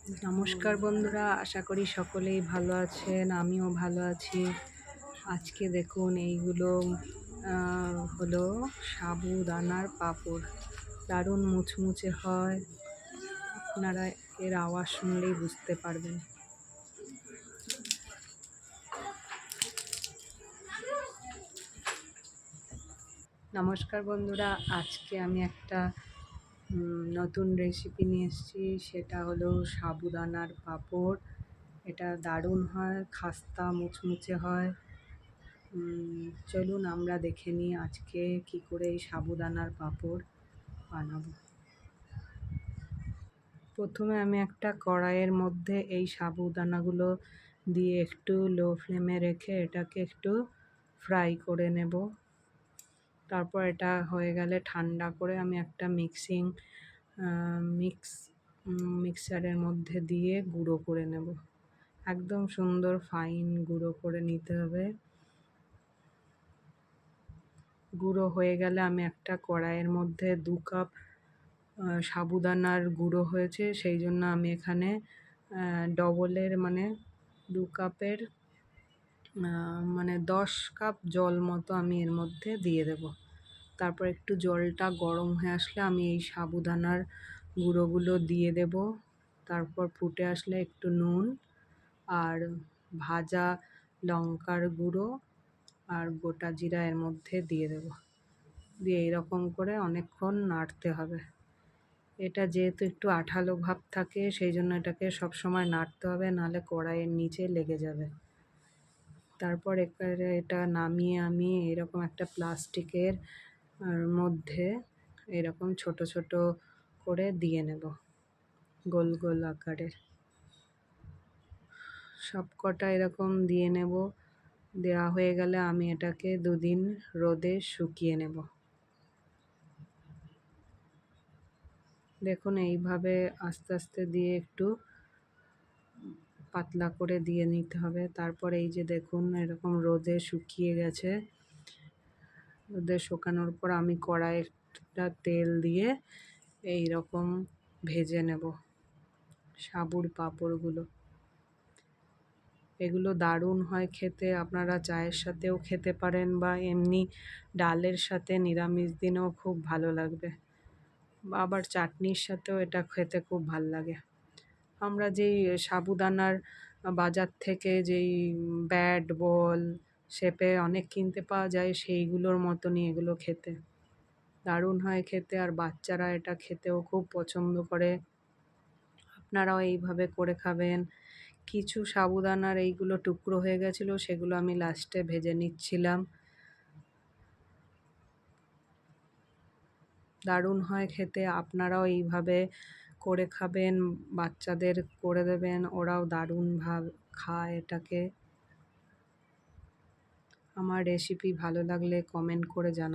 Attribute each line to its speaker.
Speaker 1: নমস্কার বন্ধুরা, আশা করি সকলেই ভালো আছেন, আমিও ভালো আছি। আজকে দেখুন, এইগুলো হলো সাবুদানার পাঁপড়। দারুণ মুচমুচে হয়। আপনারা এর আওয়াজ শুনলেই বুঝতে পারবেন। নমস্কার বন্ধুরা, আজকে আমি একটা নতুন রেসিপি নিয়ে এসেছি। সেটা হলো সাবুদানার পাঁপড়। এটা দারুণ হয়, খাস্তা মুচমুচে হয়। চলুন আমরা দেখে নিই আজকে কি করে এই সাবুদানার পাঁপড় বানাবো। প্রথমে আমি একটা কড়াইয়ের মধ্যে এই সাবুদানাগুলো দিয়ে একটু লো ফ্লেমে রেখে এটাকে একটু ফ্রাই করে নেব। তারপর এটা হয়ে গেলে ঠান্ডা করে আমি একটা মিক্সিং মিক্স মিক্সারের মধ্যে দিয়ে গুঁড়ো করে নেব। একদম সুন্দর ফাইন গুঁড়ো করে নিতে হবে। গুঁড়ো হয়ে গেলে আমি একটা কড়াইয়ের মধ্যে দু কাপ সাবুদানার গুঁড়ো হয়েছে, সেই জন্য আমি এখানে ডবলের মানে দু কাপের মানে দশ কাপ জল মতো আমি এর মধ্যে দিয়ে দেব। তারপর একটু জলটা গরম হয়ে আসলে আমি এই সাবুদানার গুঁড়োগুলো দিয়ে দেব। তারপর ফুটে আসলে একটু নুন আর ভাজা লঙ্কার গুঁড়ো আর গোটা জিরা এর মধ্যে দিয়ে দেব। দিয়ে এরকম করে অনেকক্ষণ নাড়তে হবে। এটা যেহেতু একটু আঠালো ভাব থাকে, সেই জন্য এটাকে সবসময় নাড়তে হবে, নাহলে কড়াইয়ের নিচে লেগে যাবে। তারপর এবারে এটা নামিয়ে আমি এরকম একটা প্লাস্টিকের মধ্যে এরকম ছোট ছোট করে দিয়ে নেব। গোল গোল আকারের। সব কটা এরকম দিয়ে নেব। দেওয়া হয়ে গেলে আমি এটাকে দুদিন রোদে শুকিয়ে নেব। দেখুন, এইভাবে আস্তে আস্তে দিয়ে একটু পাতলা করে দিয়ে নিতে হবে। তারপর এই যে দেখুন, এরকম রোদে শুকিয়ে গেছে। রোদে শুকানোর পর আমি কড়াইটা তেল দিয়ে এই রকম ভেজে নেব সাবুর পাঁপড়গুলো। এগুলো দারুণ হয় খেতে। আপনারা চায়ের সাথেও খেতে পারেন বা এমনি ডালের সাথে নিরামিষ দিনেও খুব ভালো লাগবে। আবার চাটনির সাথেও এটা খেতে খুব ভালো লাগে। আমরা যেই সাবুদানার বাজার থেকে যেই ব্যাট বল শেপে অনেক কিনতে পাওয়া যায়, সেইগুলোর মতনই এগুলো খেতে। দারুণ হয় খেতে আর বাচ্চারা এটা খেতেও খুব পছন্দ করে। আপনারাও এইভাবে করে খাবেন। কিছু সাবুদানার এইগুলো টুকরো হয়ে গেছিল, সেগুলো আমি লাস্টে ভেজে নিচ্ছিলাম। দারুণ হয় খেতে, আপনারাও এইভাবে করে খাবেন, বাচ্চাদের করে দেবেন, ওরাও দারুণভাবে খায় এটাকে। আমার রেসিপি ভালো লাগলে কমেন্ট করে জানা